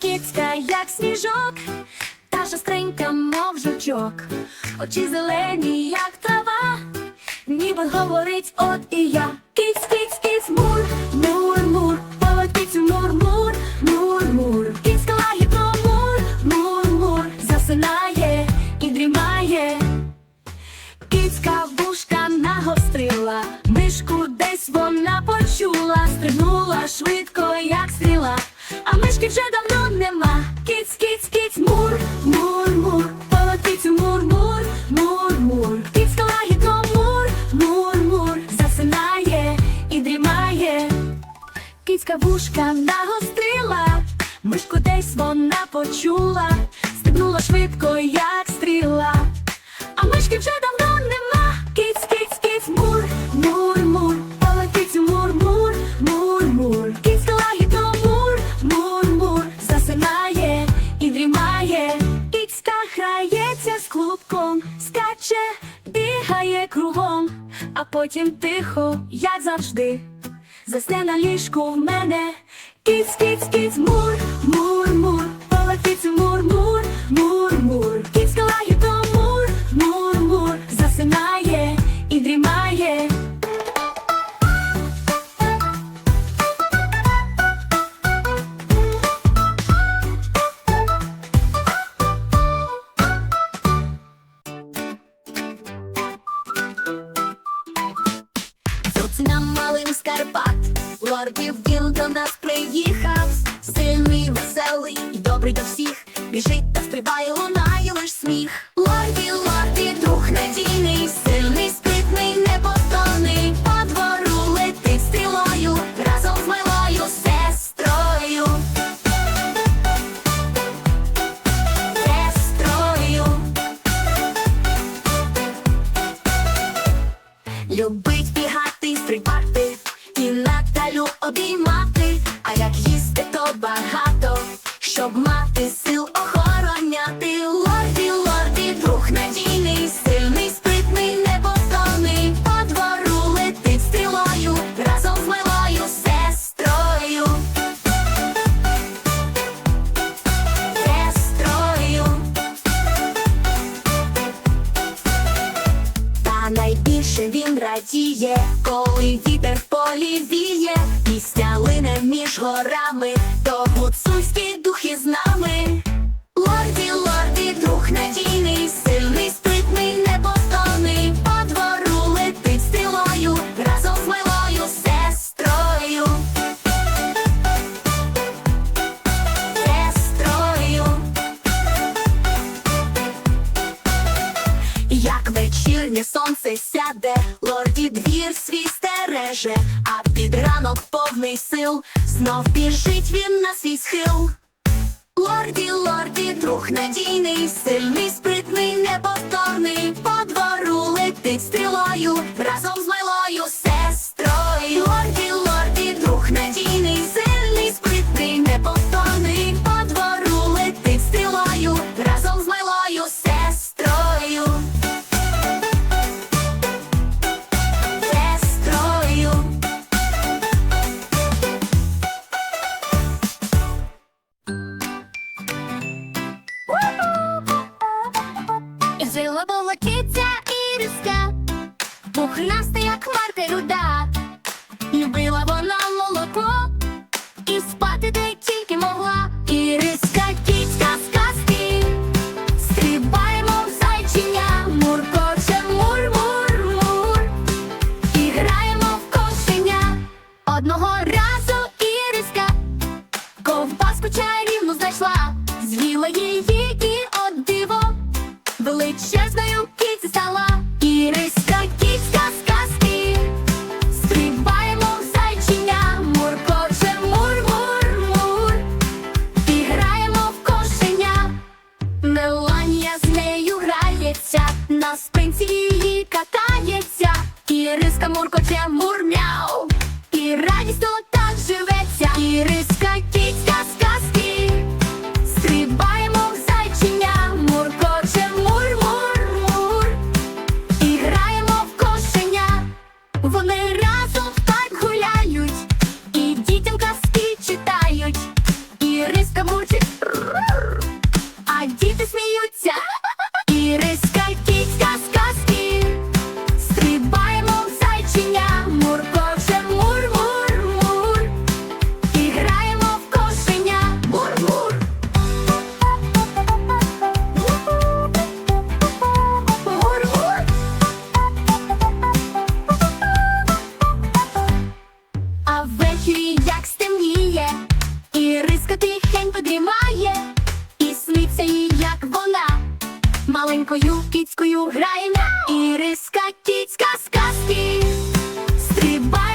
кицька, як сніжок, та шестренька, мов жучок, очі зелені, як трава, ніби говорить от і я. Киць, киць, киць, мур, мур, мур, полетить мур, мур, мур, мур. Кицька лагідно мур, мур, мур, засинає і дрімає. Кицька вушка нагострила, мишку десь вона почула, стрибнула швидко, як стріла, а мишки вже давно нема. Киць, киць, киць, мур, мур, мур, полетить мур, мур, мур, мур. Кицька лагідно мур, мур, мур, засинає і дрімає. Кицька вушка нагострила, мишку десь вона почула, стрибнула швидко, як стріла. Потім тихо, як завжди. Засне на ліжку в мене. кіць, кіць, кіць, мур, лордів він до нас приїхав, сильний, веселий і добрий до всіх. Біжить та стрибає, лунає лиш сміх. Лорді, лорді, друг надійний, сильний, спритний, неповторний. По двору летить стрілою, разом з милою сестрою. Сестрою. Любить бігати, стрибати і Наталю обіймати. А як їсти, то багато, щоб мати сил найбільше він радіє, коли вітер в полі віє, пісня лине між горами, то гуцульські духи з нами. Лорді, лорді, друг надійний, сильний, спритний, неповторний, по двору летить стрілою, разом з милою сестрою. Сестрою. Як вечірнє сонце сяде, лорді двір свій стереже, а під ранок повний сил знов біжить він на свій схил. Лорді, лорді, друг надійний, сильний, спритний, неповторний, по двору летить стрілою, разом з милою хмарка руда. Любила вона молоко і спати де тільки могла. І риска кицька з казки, стрибаємо в зайчиня, муркоче мур-мур-мур, і граємо в кошеня. Одного разу Іриска ковбаску чарівну знайшла, з'їла її і от диво величезною кіці стала. Іриська Хіба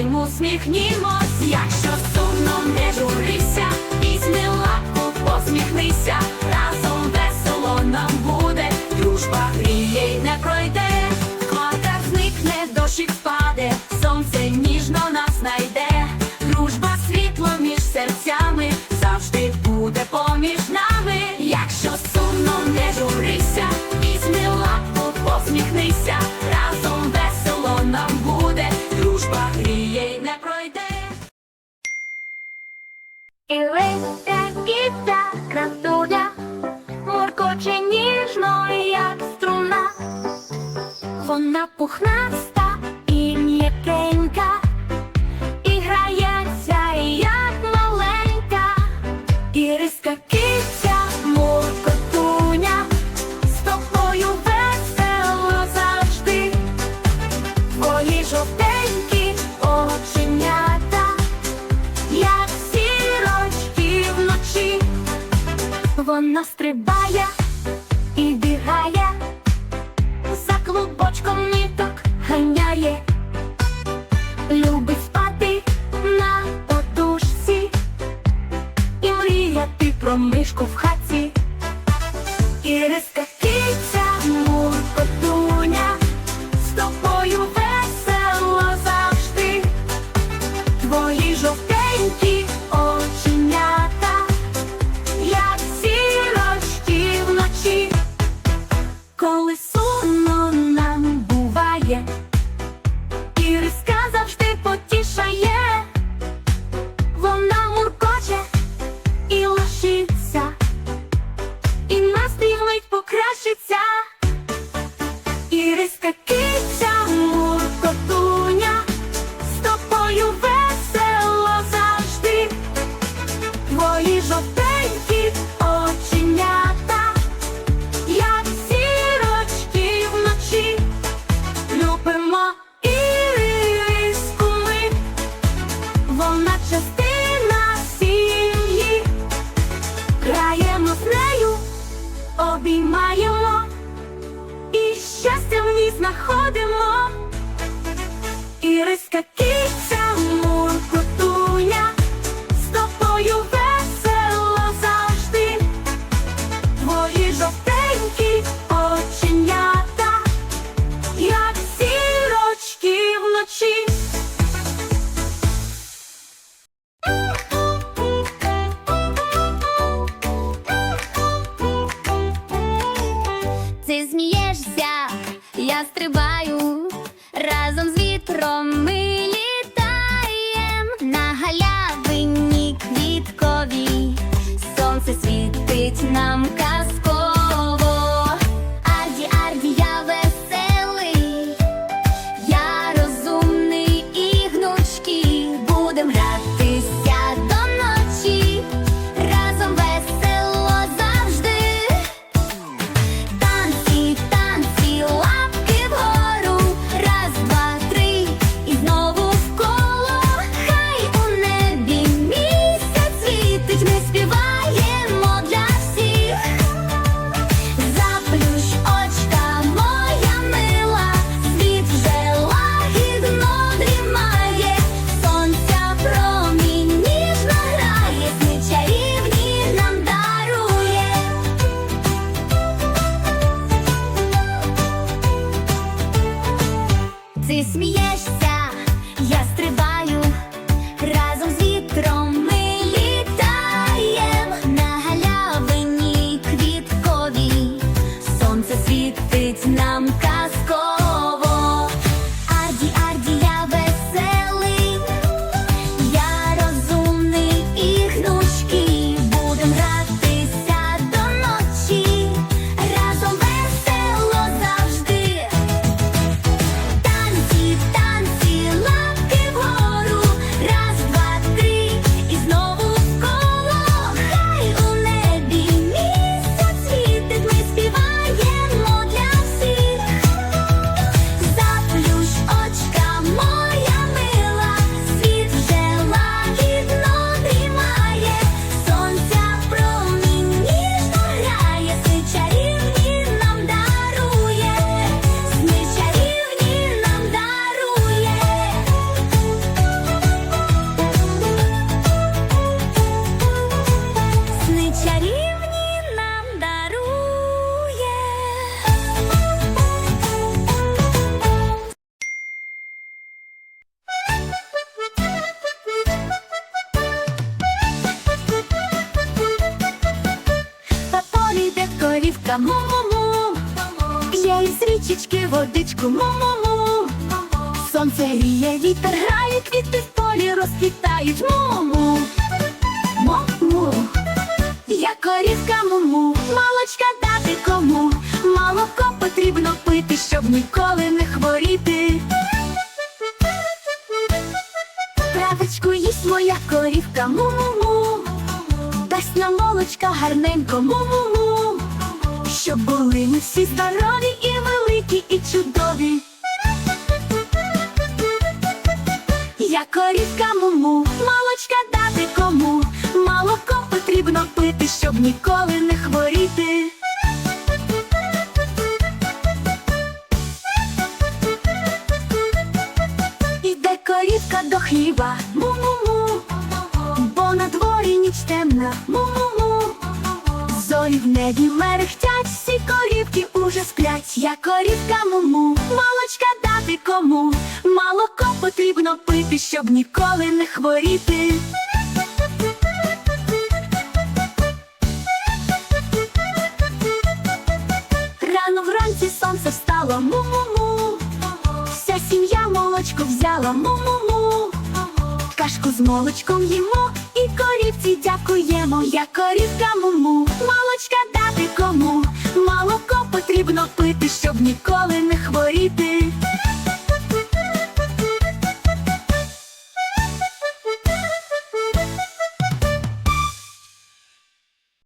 день усміхнімось, якщо. І листя кіта красуля, моркоче ніжно, як струна, вона пухнаста. на. Йде му-му-му. П'є із річечки водичку му-му-му. Сонце гріє, вітер грає, квіти в полі розквітають му-му Му-му. Я корівка му-му, молочка дати кому? Молоко потрібно пити, щоб ніколи не хворіти. Травочку їсть моя корівка му-му-му. Дасть нам молочка гарненько му-му-му Щоб були ми всі здорові і великі, і чудові. Я корівка муму, молочка дати кому. Молоко потрібно пити, щоб ніколи не хворіти. Іде корівка до хліба, му-му-му. Бо на дворі ніч темна, му-му-му Зорі в небі мерехтять, всі корівки уже сплять. Я корівка муму, молочка дати кому. Молоко потрібно пити, щоб ніколи не хворіти. Рано вранці сонце встало, му-му-му. Вся сім'я молочко взяла, му-му-му. Кашку з молочком їмо і корівці дякуємо. Я корівка муму, молочка дати кому. Молоко потрібно пити, щоб ніколи не хворіти.